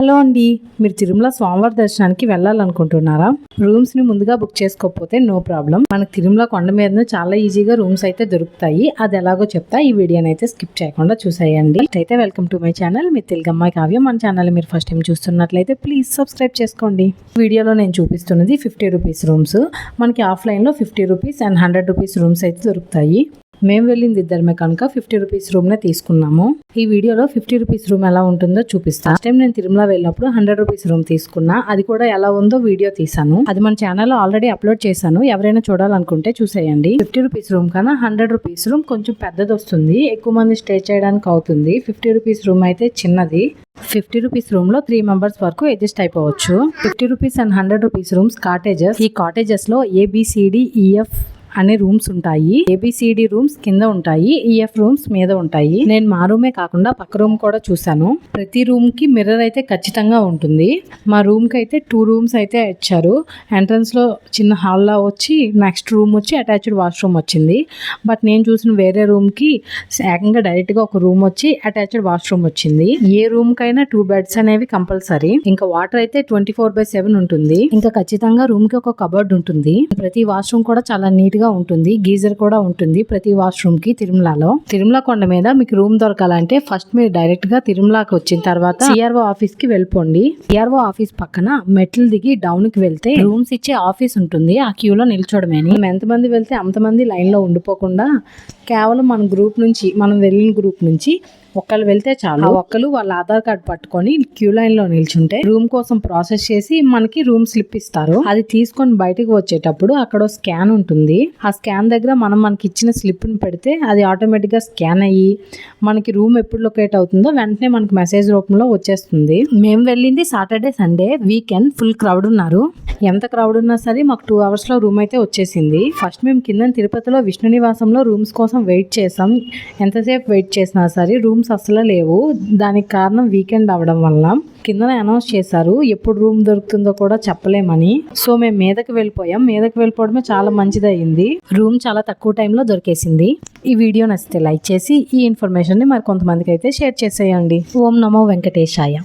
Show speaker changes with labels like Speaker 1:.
Speaker 1: Hello అండి. మీరు తిరుమల స్వామివారి దర్శనానికి వెళ్ళాలనుకుంటున్నారా? రూమ్స్ని ముందుగా బుక్ చేసుకోకపోతే నో ప్రాబ్లం. మనకు తిరుమల కొండ మీద చాలా ఈజీగా రూమ్స్ అయితే దొరుకుతాయి. అది ఎలాగో చెప్తా. ఈ వీడియోని అయితే స్కిప్ చేయకుండా చూసేయండి. అయితే వెల్కమ్ టు మై ఛానల్. మీ తెలుగమ్మాయి కావ్యం మన ఛానల్. మీరు ఫస్ట్ టైం చూస్తున్నట్లయితే ప్లీజ్ సబ్స్క్రైబ్ చేసుకోండి. వీడియోలో నేను చూపిస్తున్నది ఫిఫ్టీ రూపీస్ రూమ్స్. మనకి ఆఫ్లైన్లో fifty rupees and hundred rupees rooms అయితే దొరుకుతాయి. మేము వెళ్ళింది ఇద్దరమే కనుక ఫిఫ్టీ రూపీస్ రూమ్నే తీసుకున్నాము. ఈ వీడియోలో ఫిఫ్టీ రూపీస్ రూమ్ ఎలా ఉంటుందో చూపిస్తాను ఫస్ట్ టైం నేను తిరుమల వెళ్ళినప్పుడు హండ్రెడ్ రూపీస్ రూమ్ తీసుకున్నా. అది కూడా ఎలా ఉందో వీడియో తీసాను అది మన ఛానల్లో ఆల్రెడీ అప్లోడ్ చేశాను. ఎవరైనా చూడాలనుకుంటే చూసేయండి. ఫిఫ్టీ రూపీస్ రూమ్ కన్నా హండ్రెడ్ రూపీస్ రూమ్ కొంచెం పెద్దది వస్తుంది. ఎక్కువ మంది స్టే చేయడానికి అవుతుంది. ఫిఫ్టీ రూపీస్ రూమ్ అయితే చిన్నది. ఫిఫ్టీ రూపీస్ రూమ్లో త్రీ మెంబర్స్ వరకు అడ్జస్ట్ అయిపోవచ్చు. Fifty rupees and hundred rupees rooms cottages ఈ కాటేజెస్లో A B C D E F అనే రూమ్స్ ఉంటాయి. A B C D rooms కింద ఉంటాయి. ఈఎఫ్ రూమ్స్ మీద ఉంటాయి. నేను మా రూమే కాకుండా పక్క రూమ్ కూడా చూశాను. ప్రతి రూమ్కి మిర్రర్ అయితే ఖచ్చితంగా ఉంటుంది. మా రూమ్కి అయితే టూ రూమ్స్ అయితే ఇచ్చారు. ఎంట్రన్స్లో చిన్న హాల్ లా వచ్చి నెక్స్ట్ రూమ్ వచ్చి అటాచ్డ్ వాష్రూమ్ వచ్చింది. బట్ నేను చూసిన వేరే రూమ్కి ఏకంగా డైరెక్ట్గా ఒక రూమ్ వచ్చి అటాచ్డ్ వాష్రూమ్ వచ్చింది. ఏ రూమ్ కైనా టూ బెడ్స్ అనేవి కంపల్సరీ. ఇంకా వాటర్ అయితే ట్వంటీ ఫోర్ బై సెవెన్ ఉంటుంది. ఇంకా ఖచ్చితంగా రూమ్కి ఒక కబర్డ్ ఉంటుంది. ప్రతి వాష్రూమ్ కూడా చాలా నీట్ గా ఉంటుంది గీజర్ కూడా ఉంటుంది ప్రతి వాష్రూమ్కి తిరుమలలో. తిరుమల కొండ మీద మీకు రూమ్ దొరకాలంటే ఫస్ట్ మీరు డైరెక్ట్గా తిరుమలకి వచ్చిన తర్వాత సిఆర్ఓ ఆఫీస్కి వెళ్ళిపోండి. సిఆర్ఓ ఆఫీస్ పక్కన మెట్లు దిగి డౌన్కి వెళ్తే రూమ్స్ ఇచ్చే ఆఫీస్ ఉంటుంది. ఆ క్యూలో నిల్చోడమేని మనం ఎంతమంది వెళ్తే అంతమంది లైన్లో ఉండిపోకుండా కేవలం మన గ్రూప్ నుంచి మనం వెళ్ళిన గ్రూప్ నుంచి ఒక్కళ్ళు వెళ్తే చాలు. ఆ ఒక్కరు వాళ్ళ ఆధార్ కార్డ్ పట్టుకొని క్యూ లైన్లో నిల్చుంటే రూమ్ కోసం ప్రాసెస్ చేసి మనకి రూమ్ స్లిప్ ఇస్తారు. అది తీసుకొని బయటకు వచ్చేటప్పుడు అక్కడ స్కాన్ ఉంటుంది. ఆ స్కాన్ దగ్గర మనం మనకి ఇచ్చిన స్లిప్ని పెడితే అది ఆటోమేటిక్గా స్కాన్ అయ్యి మనకి రూమ్ ఎప్పుడు లొకేట్ అవుతుందో వెంటనే మనకి మెసేజ్ రూపంలో వచ్చేస్తుంది. మేము వెళ్ళింది Saturday Sunday. Weekend full crowd ఉన్నారు. ఎంత క్రౌడ్ ఉన్నా సరే మాకు టూ అవర్స్లో రూమ్ అయితే వచ్చేసింది. ఫస్ట్ మేము కింద తిరుపతిలో విష్ణు నివాసంలో రూమ్స్ కోసం వెయిట్ చేసాం. ఎంతసేపు వెయిట్ చేసినా సరే రూమ్స్ అసలు లేవు. దానికి కారణం వీకెండ్ అవడం వల్ల కింద అనౌన్స్ చేశారు. ఎప్పుడు రూమ్ దొరుకుతుందో కూడా చెప్పలేమని. సో మేము మీదకి వెళ్ళిపోయాం. మీదకి వెళ్ళిపోవడమే చాలా మంచిది అయింది రూమ్ చాలా తక్కువ టైంలో దొరికేసింది. ఈ వీడియో నచ్చితే లైక్ చేసి ఈ ఇన్ఫర్మేషన్ని మరి కొంతమందికి అయితే షేర్ చేసేయండి. ఓం నమో వెంకటేశాయ.